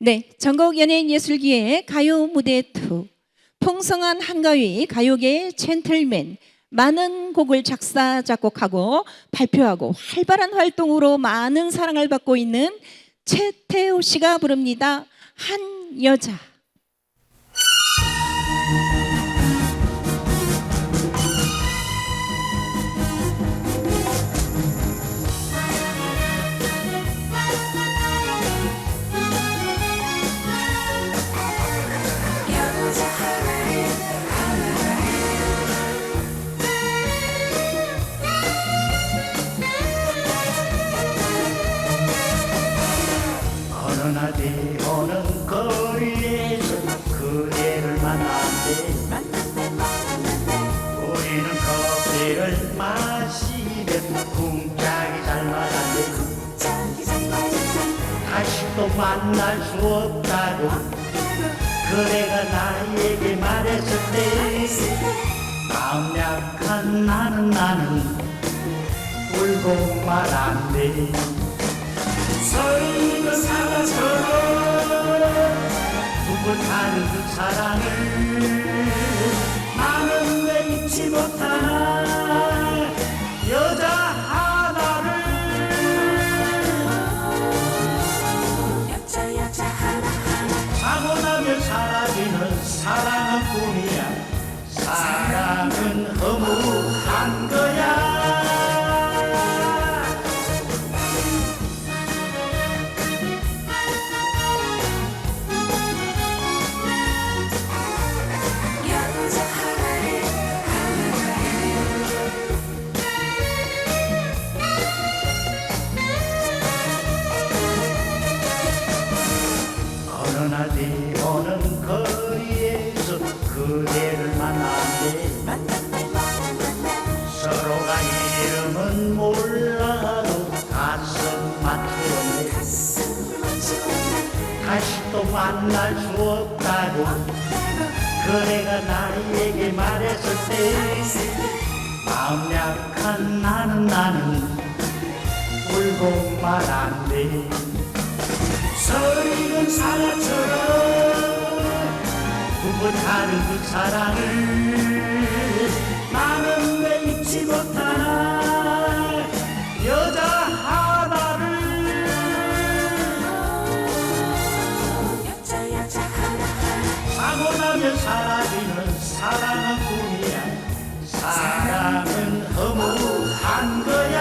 네, 전국 연예인 예술기의 가요 무대 투 풍성한 한가위 가요계의 젠틀맨 많은 곡을 작사 작곡하고 발표하고 활발한 활동으로 많은 사랑을 받고 있는 최태우 씨가 부릅니다. 한 여자. 날 비오는 거리에서 그대를 만났네 우리는 커피를 마시며 궁짝이 잘 맞았네 다시 또 만날 수 없다고 그대가 나에게 말했을 때 마음 약한 나는 나는 울고 말았네 사랑처럼 부부하는 그 사랑을 거리에서 그대를 만났네. 서로가 이름은 몰라도 가슴 맞추었네. 다시 또 만날 수 없다고 그대가 나에게 말했을 때 마음 약한 나는 나는 울고 말았네. 서리는 사자처럼 뭐 못하는 그 사랑을 나는 왜 잊지 못하나 여자 하나를 사고나면 사라지는 사랑은 꿈이야. 사랑은 허무한 거야.